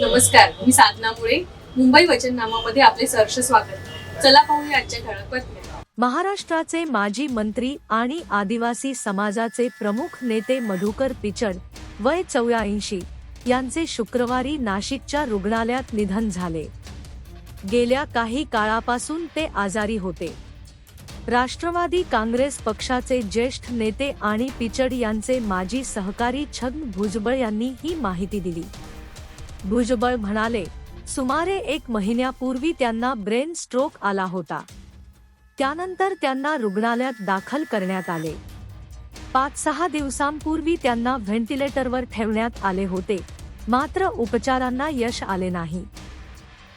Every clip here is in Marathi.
नमस्कार मी साधना मुळे. मुंबई वचननामामध्ये आपले सहर्ष स्वागत. चला पाहूया आजच्या ठळक बातम्या. महाराष्ट्राचे माजी मंत्री आणि आदिवासी समाजाचे प्रमुख नेते मधुकर पिचड वय चौऱ्याऐंशी यांचे शुक्रवारी नाशिकच्या रुग्णालयात निधन झाले. गेल्या काही काळापासून ते आजारी होते. राष्ट्रवादी काँग्रेस पक्षाचे ज्येष्ठ नेते आणि पिचड यांचे माजी सहकारी छग भुजबळ यांनी ही माहिती दिली. भुजबळ म्हणाले सुमारे एक महिन्यापूर्वी त्यांना ब्रेन स्ट्रोक आला होता. त्यानंतर त्यांना रुग्णालयात दाखल करण्यात आले. पाच सहा दिवसांपूर्वी त्यांना व्हेंटिलेटरवर ठेवण्यात आले होते. मात्र उपचारांना यश आले नाही.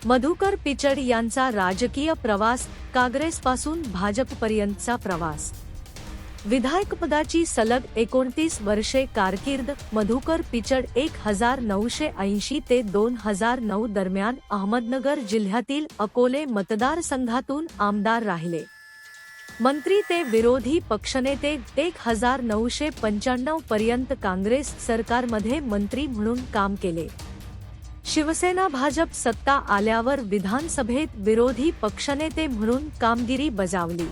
मधुकर पिचड यांचा राजकीय प्रवास काँग्रेसपासून भाजपपर्यंतचा प्रवास. विधायकपदाची सलग एकोणतीस वर्षे कारकीर्द मधुकर पिचड एक हजार नऊशे ऐंशी ते दोन हजार नऊ दरम्यान अहमदनगर जिल्ह्यातील अकोले मतदारसंघातून आमदार राहिले. मंत्री ते विरोधी पक्षनेते एक हजार नऊशे पंच्याण्णव पर्यंत काँग्रेस सरकारमध्ये मंत्री म्हणून काम केले. शिवसेना भाजप सत्ता आल्यावर विधानसभेत विरोधी पक्षनेते म्हणून कामगिरी बजावली.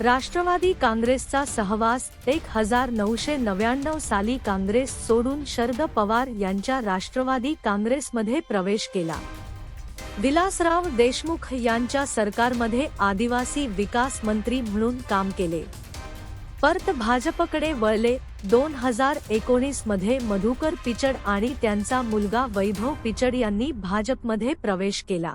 राष्ट्रवादी काँग्रेसचा सहवास एक हजार नऊशे नव्याण्णव साली काँग्रेस सोडून शरद पवार यांच्या राष्ट्रवादी काँग्रेसमध्ये प्रवेश केला. विलासराव देशमुख यांच्या सरकारमध्ये आदिवासी विकास मंत्री म्हणून काम केले. परत भाजपकडे वळले दोन हजार एकोणीसमध्ये मधुकर पिचड आणि त्यांचा मुलगा वैभव पिचड यांनी भाजपमध्ये प्रवेश केला.